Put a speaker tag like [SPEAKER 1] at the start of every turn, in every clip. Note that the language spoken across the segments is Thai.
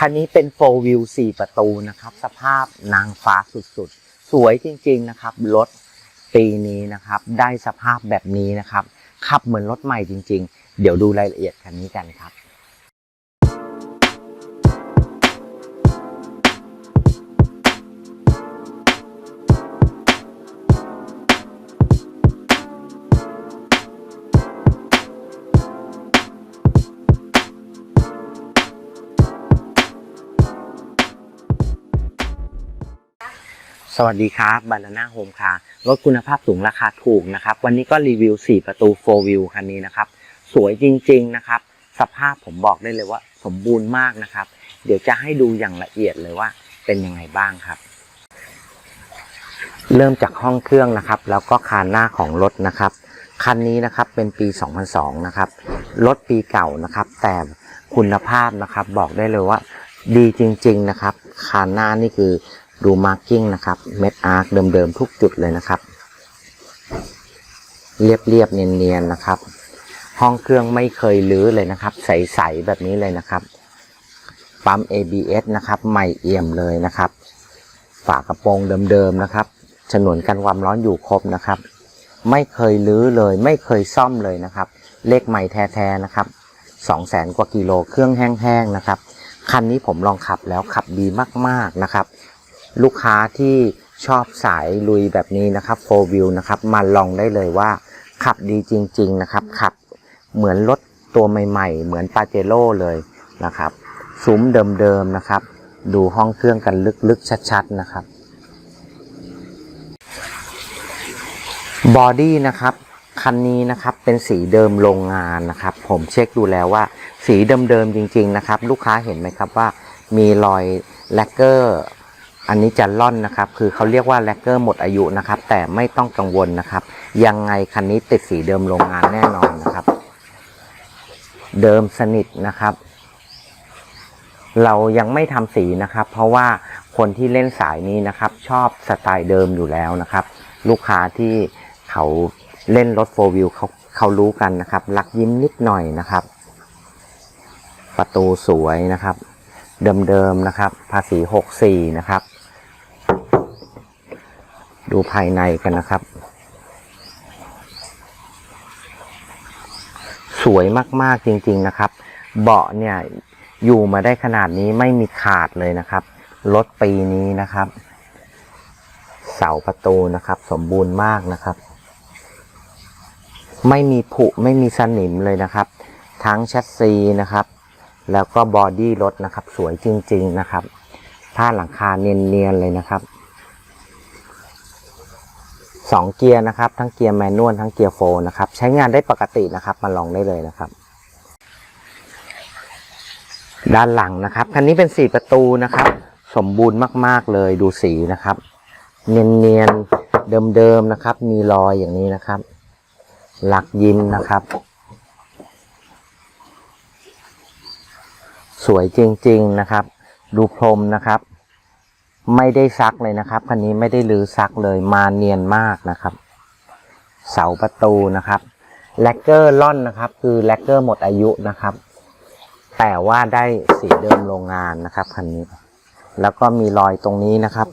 [SPEAKER 1] คันนี้เป็นโฟวิว4ประตูนะครับ สภาพนางฟ้าสุดๆ สวยจริงๆนะครับ รถปีนี้นะครับ ได้สภาพแบบนี้นะครับ ขับเหมือนรถใหม่จริงๆ เดี๋ยวดูรายละเอียดคันนี้กันครับ สวัสดีครับบานาน่าโฮมคารถคุณภาพสูงราคาถูกนะครับ วันนี้ก็รีวิว 4 ประตู4 View คันนี้นะครับ สวยจริงๆนะครับ สภาพผมบอกได้เลยว่าสมบูรณ์มากนะครับ เดี๋ยวจะให้ดูอย่างละเอียดเลยว่าเป็นยังไงบ้างครับ เริ่มจากห้องเครื่องนะครับ แล้วก็คานหน้าของรถนะครับ คันนี้นะครับเป็นปี 2002 นะครับรถปีเก่านะครับ แต่คุณภาพนะครับบอกได้เลยว่าดีจริง ๆนะครับ คานหน้านี่คือ ดูมาร์กิ้งนะครับเม็ดอาร์คเดิมๆทุกจุดเลยนะครับ เรียบๆเนียนๆนะครับ ห้องเครื่องไม่เคยลื้อเลยนะครับ ใสๆแบบนี้เลยนะครับปั๊ม ABS นะครับใหม่เอี่ยมเลยนะครับ ฝากระโปรงเดิมๆนะครับฉนวนกันความร้อนอยู่ครบนะครับ ไม่เคยลื้อเลย ไม่เคยซ่อมเลยนะครับ เลขใหม่แท้ๆนะครับ2 0 0แสนกว่ากิโลเครื่องแห้งๆนะครับ คันนี้ผมลองขับแล้วขับดีมากๆนะครับ ลูกค้าที่ชอบสายลุยแบบนี้นะครับโฟวิวนะครับมาลองได้เลยว่า ขับดีจริง ๆนะครับ ขับเหมือนรถตัวใหม่ ๆ เหมือนปาเจโร่เลยนะครับซุ้มเดิมๆนะครับ ดูห้องเครื่องกันลึกๆชัดๆนะครับบอดี้นะครับคันนี้นะครับเป็นสีเดิมโรงงานนะครับ ผมเช็คดูแล้วว่า สีเดิมๆจริง ๆ นะครับ ลูกค้าเห็นไหมครับว่า มีรอยแลกเกอร์ อันนี้จะล่อนนะครับ คือเขาเรียกว่าแลกเกอร์หมดอายุนะครับ แต่ไม่ต้องกังวลนะครับ ยังไงคันนี้ติดสีเดิมโรงงานแน่นอนนะครับ เดิมสนิทนะครับ เรายังไม่ทำสีนะครับ เพราะว่าคนที่เล่นสายนี้นะครับ ชอบสไตล์เดิมอยู่แล้วนะครับ ลูกค้าที่เขาเล่นรถโฟวิวเขาเขารู้กันนะครับลักยิ้มนิดหน่อยนะครับ ประตูสวยนะครับ เดิมๆนะครับ ภาษี 64 นะครับ ดูภายในกันนะครับ สวยมากๆจริง ๆนะครับ เบาะเนี่ยอยู่มาได้ขนาดนี้ไม่มีขาดเลยนะครับ รถปีนี้นะครับ เสาประตูนะครับ สมบูรณ์มากนะครับ ไม่มีผุไม่มีสนิมเลยนะครับ ทั้งแชสซีนะครับ แล้วก็บอดี้รถนะครับ สวยจริง ๆนะครับผ้าหลังคาเนียนๆเลยนะครับ สองเกียร์นะครับ ทั้งเกียร์แมนนวลทั้งเกียร์โฟร์นะครับ ใช้งานได้ปกตินะครับ มาลองได้เลยนะครับ ด้านหลังนะครับ คันนี้เป็นสี่ประตูนะครับ สมบูรณ์มากๆเลยดูสีนะครับ เนียนๆ เดิมๆนะครับ มีรอยอย่างนี้นะครับ หลักยิ้มนะครับ สวยจริงๆนะครับ ดูพรมนะครับ ไม่ได้ซักเลยนะครับ คันนี้ไม่ได้ลือซักเลยมาเนียนมากนะครับ เสาประตูนะครับแลกเกอร์ล่อนนะครับ คือแลกเกอร์หมดอายุนะครับ แต่ว่าได้สีเดิมโรงงานนะครับคันนี้ แล้วก็มีรอยตรงนี้นะครับ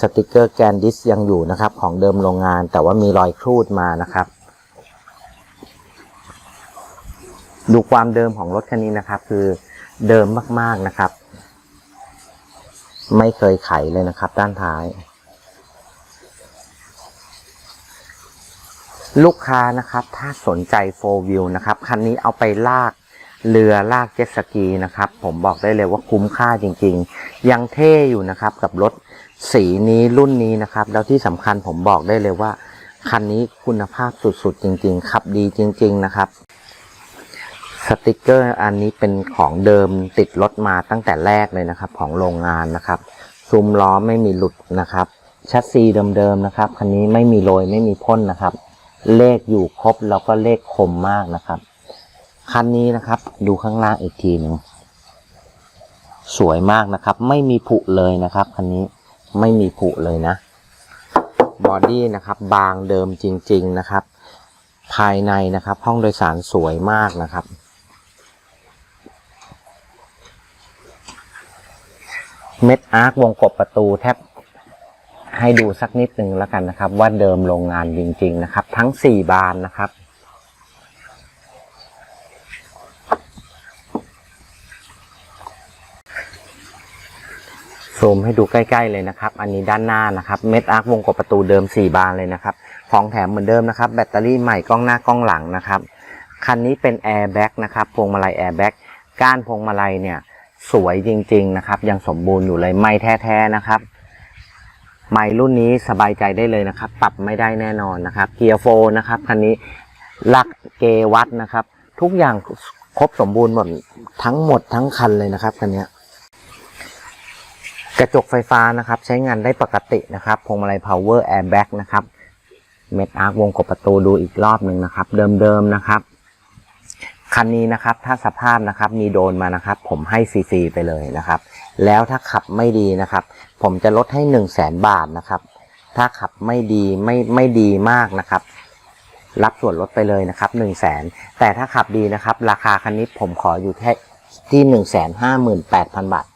[SPEAKER 1] สติกเกอร์แกนดิสยังอยู่นะครับ ของเดิมโรงงาน แต่ว่ามีรอยครูดมานะครับ ดูความเดิมของรถคันนี้นะครับ คือเดิมมากๆนะครับ ไม่เคยไขเลยนะครับ ด้านท้าย ลูกค้านะครับ ถ้าสนใจโฟวิวนะครับ คันนี้เอาไปลากเรือลากเจ็ตสกีนะครับ ผมบอกได้เลยว่าคุ้มค่าจริง ๆ ยังเท่อยู่นะครับ กับรถสีนี้รุ่นนี้นะครับ แล้วที่สำคัญผมบอกได้เลยว่า คันนี้คุณภาพสุดๆ จริง ๆ ขับดีจริง ๆ นะครับ สติกเกอร์อันนี้เป็นของเดิมติดรถมาตั้งแต่แรกเลยนะครับ ของโรงงานนะครับซุ้มล้อไม่มีหลุดนะครับแชสซีเดิมๆนะครับคันนี้ไม่มีโรยไม่มีพ่นนะครับ เลขอยู่ครบแล้วก็เลขคมมากนะครับคันนี้นะครับดูข้างล่างอีกทีหนึ่งสวยมากนะครับ ไม่มีผุเลยนะครับคันนี้ไม่มีผุเลยนะบอดี้นะครับ บางเดิมจริง ๆนะครับ ภายในนะครับ ห้องโดยสารสวยมากนะครับ เม็ดอาร์ควงกบประตูแทบให้ดูสักนิดหนึ่งแล้วกันนะครับ ว่าเดิมโรงงานจริง ๆ นะครับ ทั้งสี่บานนะครับซูมให้ดูใกล้ๆเลยนะครับ อันนี้ด้านหน้านะครับ เม็ดอาร์ควงกบประตูเดิม 4 บานเลยนะครับ ของแถมเหมือนเดิมนะครับ แบตเตอรี่ใหม่กล้องหน้ากล้องหลังนะครับ คันนี้เป็นแอร์แบ็กนะครับ พวงมาลัยแอร์แบ็กก้านพวงมาลัยเนี่ย สวยจริง ๆนะครับ ยังสมบูรณ์อยู่เลยไม่แท้ๆนะครับไมค์รุ่นนี้สบายใจได้เลยนะครับ ปรับไม่ได้แน่นอนนะครับเกียร์โฟนะครับคันนี้ลักเกวัดนะครับ ทุกอย่างครบสมบูรณ์หมดทั้งหมดทั้งคันเลยนะครับคันนี้กระจกไฟฟ้านะครับ ใช้งานได้ปกตินะครับพวงมาลัย power airbag นะครับเม็ดอาร์ควงกบประตูดูอีกรอบหนึ่งนะครับ เดิมๆนะครับ คันนี้นะครับถ้าสภาพนะครับมีโดนมานะครับ ผมให้ฟรีๆไปเลยนะครับ แล้วถ้าขับไม่ดีนะครับ ผมจะลดให้1 0 0 0 0แสนบาทนะครับ ถ้าขับไม่ดีไม่ไม่ดีมากนะครับ รับส่วนลดไปเลยนะครับ 1 0 0 0 0แสนแต่ถ้าขับดีนะครับ ราคาคันนี้ผมขออยู่แค่ที่ 1 5 8 0 0 0 บาท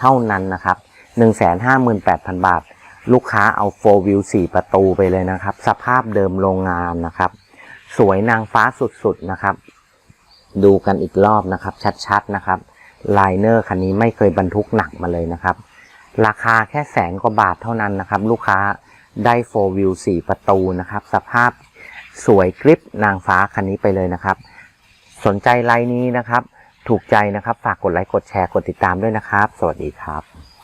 [SPEAKER 1] เท่านั้นนะครับ158,000 บาท ลูกค้าเอา4 w 4ประตูไปเลยนะครับ สภาพเดิมโรงงานนะครับ สวยนางฟ้าสุดๆนะครับ ดูกันอีกรอบนะครับ ชัดๆนะครับไลเนอร์คันนี้ไม่เคยบรรทุกหนักมาเลยนะครับ ราคาแค่แสนกว่าบาทเท่านั้นนะครับ ลูกค้าได้4 w 4ประตูนะครับ สภาพสวยกริปนางฟ้าคันนี้ไปเลยนะครับ สนใจไลน์นี้นะครับ ถูกใจนะครับ ฝากกดไลค์กดแชร์กดติดตามด้วยนะครับ สวัสดีครับ